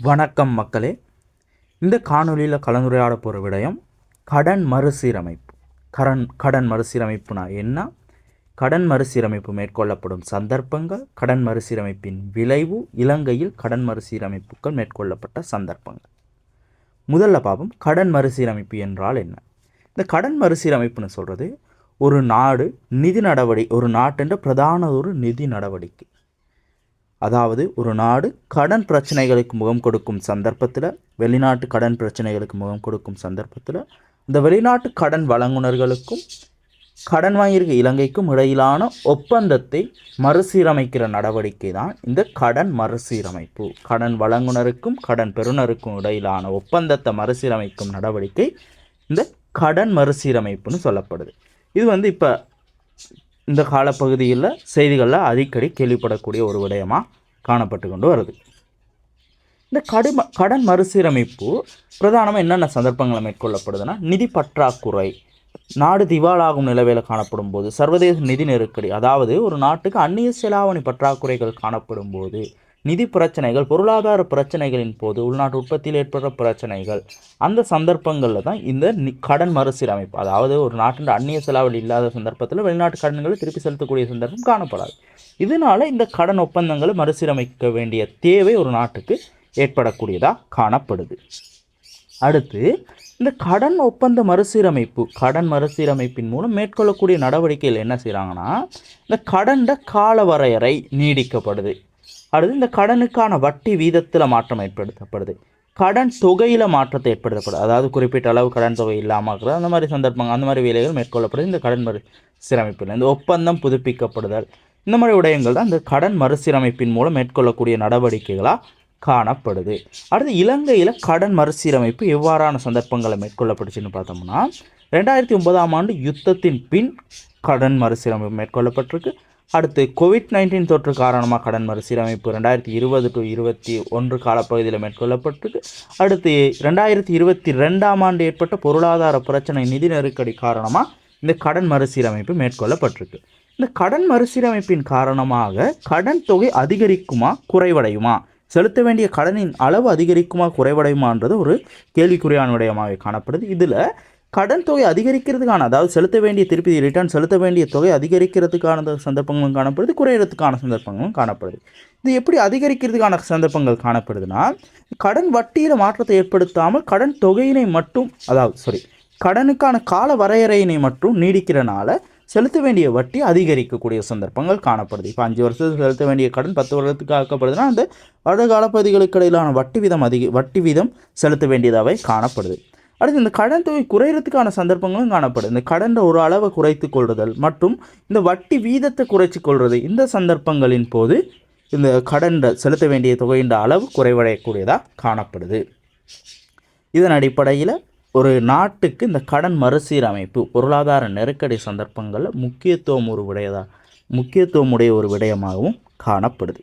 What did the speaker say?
வணக்கம் மக்களே. இந்த காணொளியில் கலந்துரையாட போகிற விடயம் கடன் மறுசீரமைப்பு. கடன் கடன் மறுசீரமைப்புனா என்ன? கடன் மறுசீரமைப்பு மேற்கொள்ளப்படும் சந்தர்ப்பங்கள் கடன் மறுசீரமைப்பின் விளைவு இலங்கையில் கடன் மறுசீரமைப்புகள் மேற்கொள்ளப்பட்ட சந்தர்ப்பங்கள். முதல்ல பார்ப்போம் கடன் மறுசீரமைப்பு என்றால் என்ன? இந்த கடன் மறுசீரமைப்புன்னு சொல்கிறது ஒரு நாடு நிதி நடவடிக்கை ஒரு நாட்டுன்ற பிரதான ஒரு நிதி நடவடிக்கை. அதாவது ஒரு நாடு கடன் பிரச்சனைகளுக்கு முகம் கொடுக்கும் சந்தர்ப்பத்தில் வெளிநாட்டு கடன் பிரச்சனைகளுக்கு முகம் கொடுக்கும் சந்தர்ப்பத்தில் இந்த வெளிநாட்டு கடன் வழங்குனர்களுக்கும் கடன் வாங்கியிருக்க இலங்கைக்கும் இடையிலான ஒப்பந்தத்தை மறுசீரமைக்கிற நடவடிக்கை தான் இந்த கடன் மறுசீரமைப்பு. கடன் வழங்குனருக்கும் கடன் பெறுநருக்கும் இடையிலான ஒப்பந்தத்தை மறுசீரமைக்கும் நடவடிக்கை இந்த கடன் மறுசீரமைப்புன்னு சொல்லப்படுது. இது வந்து இப்போ இந்த காலப்பகுதியில் செய்திகளில் அடிக்கடி கேள்விப்படக்கூடிய ஒரு விடயமாக காணப்பட்டு கொண்டு வருது. இந்த கடும கடன் மறுசீரமைப்பு பிரதானமாக என்னென்ன சந்தர்ப்பங்களை மேற்கொள்ளப்படுதுன்னா நிதி பற்றாக்குறை நாடு திவாலாகும் நிலவையில் காணப்படும் போது சர்வதேச நிதி நெருக்கடி அதாவது ஒரு நாட்டுக்கு அந்நிய செலாவணி பற்றாக்குறைகள் காணப்படும் போது நிதி பிரச்சனைகள் பொருளாதார பிரச்சனைகளின் போது உள்நாட்டு உற்பத்தியில் ஏற்படுற பிரச்சனைகள். அந்த சந்தர்ப்பங்களில் தான் இந்த கடன் மறுசீரமைப்பு. அதாவது ஒரு நாட்டின் அந்நிய செலாவணி இல்லாத சந்தர்ப்பத்தில் வெளிநாட்டு கடன்களை திருப்பி செலுத்தக்கூடிய சந்தர்ப்பம் காணப்படாது. இதனால இந்த கடன் ஒப்பந்தங்களை மறுசீரமைக்க வேண்டிய தேவை ஒரு நாட்டுக்கு ஏற்படக்கூடியதாக காணப்படுது. அடுத்து இந்த கடன் ஒப்பந்த மறுசீரமைப்பு கடன் மறுசீரமைப்பின் மூலம் மேற்கொள்ளக்கூடிய நடவடிக்கைகள் என்ன செய்கிறாங்கன்னா இந்த கடண்ட கால வரையறை நீடிக்கப்படுது. அடுத்து இந்த கடனுக்கான வட்டி வீதத்தில் மாற்றம் ஏற்படுத்தப்படுது. கடன் தொகையில் மாற்றத்தை ஏற்படுத்தப்படுது. அதாவது குறிப்பிட்ட அளவு கடன் தொகை இல்லாமல் இருக்கிறது அந்த மாதிரி சந்தர்ப்பங்கள் அந்த மாதிரி வேலைகள் மேற்கொள்ளப்படுது. இந்த கடன் மறு சீரமைப்பில் இந்த ஒப்பந்தம் புதுப்பிக்கப்படுதல். இந்த மாதிரி விடயங்கள் தான் இந்த கடன் மறுசீரமைப்பின் மூலம் மேற்கொள்ளக்கூடிய நடவடிக்கைகளாக காணப்படுது. அடுத்து இலங்கையில் கடன் மறுசீரமைப்பு எவ்வாறான சந்தர்ப்பங்களை மேற்கொள்ளப்பட்டுச்சுன்னு பார்த்தோம்னா ரெண்டாயிரத்தி ஒன்பதாம் ஆண்டு யுத்தத்தின் பின் கடன் மறுசீரமைப்பு மேற்கொள்ளப்பட்டிருக்கு. அடுத்து கோவிட் நைன்டீன் தொற்று காரணமாக கடன் மறுசீரமைப்பு ரெண்டாயிரத்தி இருபது டு இருபத்தி ஒன்று காலப்பகுதியில் மேற்கொள்ளப்பட்டிருக்கு அடுத்து ரெண்டாயிரத்தி இருபத்தி ரெண்டாம் ஆண்டு ஏற்பட்ட பொருளாதார பிரச்சனை நிதி நெருக்கடி காரணமாக இந்த கடன் மறுசீரமைப்பு மேற்கொள்ளப்பட்டிருக்கு. இந்த கடன் மறுசீரமைப்பின் காரணமாக கடன் தொகை அதிகரிக்குமா குறைவடையுமா? செலுத்த வேண்டிய கடனின் அளவு அதிகரிக்குமா குறைவடையுமான்றது ஒரு கேள்விக்குறியான விடயமாக காணப்படுது. இதில் கடன் தொகை அதிகரிக்கிறதுக்கான அதாவது செலுத்த வேண்டிய திருப்பி ரிட்டர்ன் செலுத்த வேண்டிய தொகை அதிகரிக்கிறதுக்கான சந்தர்ப்பங்களும் காணப்படுது குறையிறதுக்கான சந்தர்ப்பங்களும் காணப்படுது. இது எப்படி அதிகரிக்கிறதுக்கான சந்தர்ப்பங்கள் காணப்படுதுன்னா கடன் வட்டியில் மாற்றத்தை ஏற்படுத்தாமல் கடன் தொகையினை மட்டும் அதாவது சாரி கடனுக்கான கால வரையறையினை மட்டும் நீடிக்கிறனால செலுத்த வேண்டிய வட்டி அதிகரிக்கக்கூடிய சந்தர்ப்பங்கள் காணப்படுது. இப்போ அஞ்சு வருஷத்துக்கு செலுத்த வேண்டிய கடன் பத்து வருடத்துக்கு ஆக்கப்படுதுன்னா அந்த வருட காலப்பகுதிகளுக்கு இடையிலான வட்டி வீதம் அதிக வட்டி வீதம் செலுத்த வேண்டியதாகவே காணப்படுது. அடுத்து இந்த கடன் தொகை குறையிறதுக்கான சந்தர்ப்பங்களும் காணப்படுது இந்த கடனை ஒரு அளவை குறைத்து கொள்ளுதல் மற்றும் இந்த வட்டி வீதத்தை குறைச்சி கொள்வது இந்த சந்தர்ப்பங்களின் போது இந்த கடன் செலுத்த வேண்டிய தொகையின் அளவு குறைவடையக்கூடியதாக காணப்படுது. இதன் அடிப்படையில் ஒரு நாட்டுக்கு இந்த கடன் மறுசீரமைப்பு பொருளாதார நெருக்கடி சந்தர்ப்பங்களில் முக்கியத்துவம் ஒரு விடயதா முக்கியத்துவம் உடைய ஒரு விடயமாகவும் காணப்படுது.